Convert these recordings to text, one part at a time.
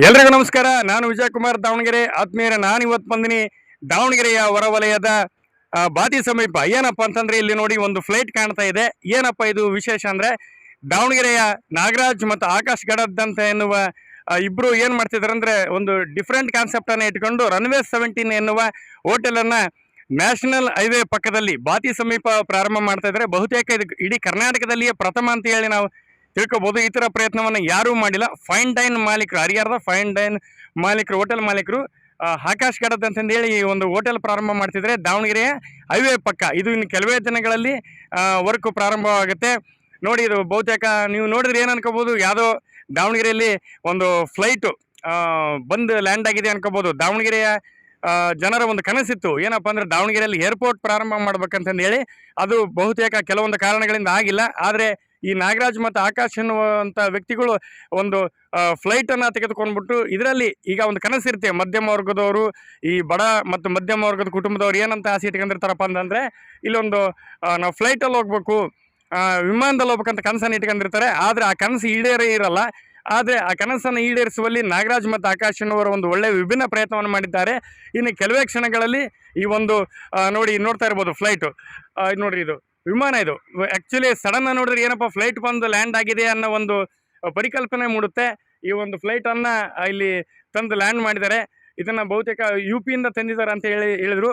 ಎಲ್ರಿಗೂ ನಮಸ್ಕಾರ. ನಾನು ವಿಜಯಕುಮಾರ್ ದಾವಣಗೆರೆ. ಆತ್ಮೀಯರ ನಾನು ಇವತ್ತು ಬಂದಿನಿ ದಾವಣಗೆರೆಯ ಹೊರವಲಯದ ಬಾತಿ ಸಮೀಪ. ಏನಪ್ಪ ಅಂತಂದ್ರೆ ಇಲ್ಲಿ ನೋಡಿ ಒಂದು ಫ್ಲೈಟ್ ಕಾಣ್ತಾ ಇದೆ. ಏನಪ್ಪ ಇದು ವಿಶೇಷ ಅಂದ್ರೆ ದಾವಣಗೆರೆಯ ನಾಗರಾಜ್ ಮತ್ತು ಆಕಾಶ್ ಗಡದ್ ಅಂತ ಎನ್ನುವ ಇಬ್ರು ಏನ್ ಮಾಡ್ತಿದಾರೆ ಅಂದ್ರೆ ಒಂದು ಡಿಫ್ರೆಂಟ್ ಕಾನ್ಸೆಪ್ಟ್ ಅನ್ನ ಇಟ್ಕೊಂಡು ರನ್ವೇ ಸೆವೆಂಟೀನ್ ಎನ್ನುವ ಹೋಟೆಲ್ ಅನ್ನ ನ್ಯಾಷನಲ್ ಹೈವೇ ಪಕ್ಕದಲ್ಲಿ ಬಾತಿ ಸಮೀಪ ಪ್ರಾರಂಭ ಮಾಡ್ತಾ ಇದ್ದಾರೆ ಬಹುತೇಕ ಇದು ಇಡೀ ಕರ್ನಾಟಕದಲ್ಲಿಯೇ ಪ್ರಥಮ ಅಂತ ಹೇಳಿ ನಾವು ತಿಳ್ಕೊಬೋದು. ಈ ಥರ ಪ್ರಯತ್ನವನ್ನು ಯಾರೂ ಮಾಡಿಲ್ಲ. ಫೈನ್ ಡೈನ್ ಮಾಲೀಕರು, ಹರಿಹರದ ಫೈನ್ ಡೈನ್ ಮಾಲೀಕರು ಹೋಟೆಲ್ ಮಾಲೀಕರು ಆಕಾಶ್ ಗಡದ್ ಅಂತಂದೇಳಿ ಈ ಒಂದು ಹೋಟೆಲ್ ಪ್ರಾರಂಭ ಮಾಡ್ತಿದ್ರೆ ದಾವಣಗೆರೆಯ ಹೈವೇ ಪಕ್ಕ. ಇದು ಇನ್ನು ಕೆಲವೇ ದಿನಗಳಲ್ಲಿ ವರ್ಕ್ ಪ್ರಾರಂಭವಾಗುತ್ತೆ. ನೋಡಿ ಇದು ಬಹುತೇಕ ನೀವು ನೋಡಿದ್ರೆ ಏನು ಅನ್ಕೋಬೋದು? ಯಾವುದೋ ದಾವಣಗೆರೆಯಲ್ಲಿ ಒಂದು ಫ್ಲೈಟು ಬಂದು ಲ್ಯಾಂಡ್ ಆಗಿದೆ ಅನ್ಕೋಬೋದು. ದಾವಣಗೆರೆಯ ಜನರ ಒಂದು ಕನಸಿತ್ತು. ಏನಪ್ಪ ಅಂದರೆ ದಾವಣಗೆರೆಯಲ್ಲಿ ಏರ್ಪೋರ್ಟ್ ಪ್ರಾರಂಭ ಮಾಡ್ಬೇಕಂತಂದು ಹೇಳಿ ಅದು ಬಹುತೇಕ ಕೆಲವೊಂದು ಕಾರಣಗಳಿಂದ ಆಗಿಲ್ಲ. ಆದರೆ ಈ ನಾಗರಾಜ್ ಮತ್ತು ಆಕಾಶ್ ಎನ್ನುವಂಥ ವ್ಯಕ್ತಿಗಳು ಒಂದು ಫ್ಲೈಟನ್ನು ತೆಗೆದುಕೊಂಡ್ಬಿಟ್ಟು ಇದರಲ್ಲಿ ಈಗ ಒಂದು ಕನಸಿರುತ್ತೆ ಮಧ್ಯಮ ವರ್ಗದವರು, ಈ ಬಡ ಮತ್ತು ಮಧ್ಯಮ ವರ್ಗದ ಕುಟುಂಬದವ್ರು ಏನಂತ ಆಸೆ ಇಟ್ಕೊಂಡಿರ್ತಾರಪ್ಪ ಅಂತಂದರೆ, ಇಲ್ಲೊಂದು ನಾವು ಫ್ಲೈಟಲ್ಲಿ ಹೋಗ್ಬೇಕು ವಿಮಾನದಲ್ಲಿ ಹೋಗ್ಬೇಕಂತ ಕನಸನ್ನು ಇಟ್ಕೊಂಡಿರ್ತಾರೆ. ಆದರೆ ಆ ಕನಸು ಈಡೇರೇ ಇರಲ್ಲ. ಆದರೆ ಆ ಕನಸನ್ನು ಈಡೇರಿಸುವಲ್ಲಿ ನಾಗರಾಜ್ ಮತ್ತು ಆಕಾಶ್ ಎನ್ನುವರು ಒಂದು ಒಳ್ಳೆಯ ವಿಭಿನ್ನ ಪ್ರಯತ್ನವನ್ನು ಮಾಡಿದ್ದಾರೆ. ಇನ್ನು ಕೆಲವೇ ಕ್ಷಣಗಳಲ್ಲಿ ಈ ಒಂದು ನೋಡಿ, ನೋಡ್ತಾ ಇರ್ಬೋದು ಫ್ಲೈಟು ನೋಡಿರಿ ಇದು. ವಿಮಾನ ಇದು. ಆ್ಯಕ್ಚುಲಿ ಸಡನ್ ನೋಡಿದ್ರೆ ಏನಪ್ಪ ಫ್ಲೈಟ್ ಬಂದು ಲ್ಯಾಂಡ್ ಆಗಿದೆ ಅನ್ನೋ ಒಂದು ಪರಿಕಲ್ಪನೆ ಮೂಡುತ್ತೆ. ಈ ಒಂದು ಫ್ಲೈಟನ್ನು ಇಲ್ಲಿ ತಂದು ಲ್ಯಾಂಡ್ ಮಾಡಿದ್ದಾರೆ. ಇದನ್ನು ಬಹುತೇಕ ಯು ಪಿಯಿಂದ ತಂದಿದ್ದಾರೆ ಅಂತ ಹೇಳಿ, ಹೇಳಿದರು.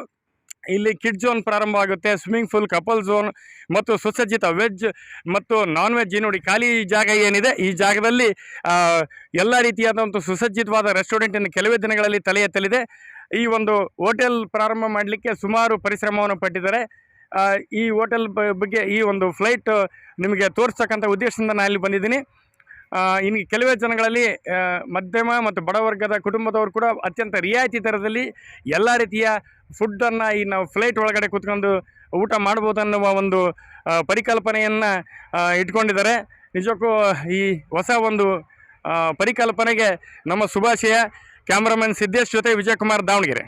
ಇಲ್ಲಿ ಕಿಡ್ ಝೋನ್ ಪ್ರಾರಂಭ ಆಗುತ್ತೆ. ಸ್ವಿಮ್ಮಿಂಗ್ ಪೂಲ್ ಕಪಲ್ ಝೋನ್ ಮತ್ತು ಸುಸಜ್ಜಿತ ವೆಜ್ ಮತ್ತು ನಾನ್ ವೆಜ್ ನೋಡಿ, ಖಾಲಿ ಜಾಗ ಏನಿದೆ? ಈ ಜಾಗದಲ್ಲಿ ಎಲ್ಲ ರೀತಿಯಾದಂಥ ಸುಸಜ್ಜಿತವಾದ ರೆಸ್ಟೋರೆಂಟ್ ಇನ್ನು ಕೆಲವೇ ದಿನಗಳಲ್ಲಿ ತಲೆ ಎತ್ತಲಿದೆ. ಈ ಒಂದು ಹೋಟೆಲ್ ಪ್ರಾರಂಭ ಮಾಡಲಿಕ್ಕೆ ಸುಮಾರು ಪರಿಶ್ರಮವನ್ನು ಪಟ್ಟಿದ್ದಾರೆ. ಈ ಹೋಟೆಲ್ ಬಗ್ಗೆ ಈ ಒಂದು ಫ್ಲೈಟ್ ನಿಮಗೆ ತೋರಿಸ್ತಕ್ಕಂಥ ಉದ್ದೇಶದಿಂದ ನಾನು ಇಲ್ಲಿ ಬಂದಿದ್ದೀನಿ. ಇನ್ನು ಕೆಲವೇ ಜನಗಳಲ್ಲಿ ಮಧ್ಯಮ ಮತ್ತು ಬಡವರ್ಗದ ಕುಟುಂಬದವರು ಕೂಡ ಅತ್ಯಂತ ರಿಯಾಯಿತಿ ದರದಲ್ಲಿ ಎಲ್ಲ ರೀತಿಯ ಫುಡ್ಡನ್ನು ಈ ನಾವು ಫ್ಲೈಟ್ ಒಳಗಡೆ ಕೂತ್ಕೊಂಡು ಊಟ ಮಾಡ್ಬೋದು ಅನ್ನುವ ಒಂದು ಪರಿಕಲ್ಪನೆಯನ್ನು ಇಟ್ಕೊಂಡಿದ್ದಾರೆ. ನಿಜಕ್ಕೂ ಈ ಹೊಸ ಒಂದು ಪರಿಕಲ್ಪನೆಗೆ ನಮ್ಮ ಶುಭಾಶಯ ಕ್ಯಾಮ್ರಾಮನ್ ಸಿದ್ದೇಶ್ ಜೊತೆ ವಿಜಯಕುಮಾರ್ ದಾವಣಗೆರೆ.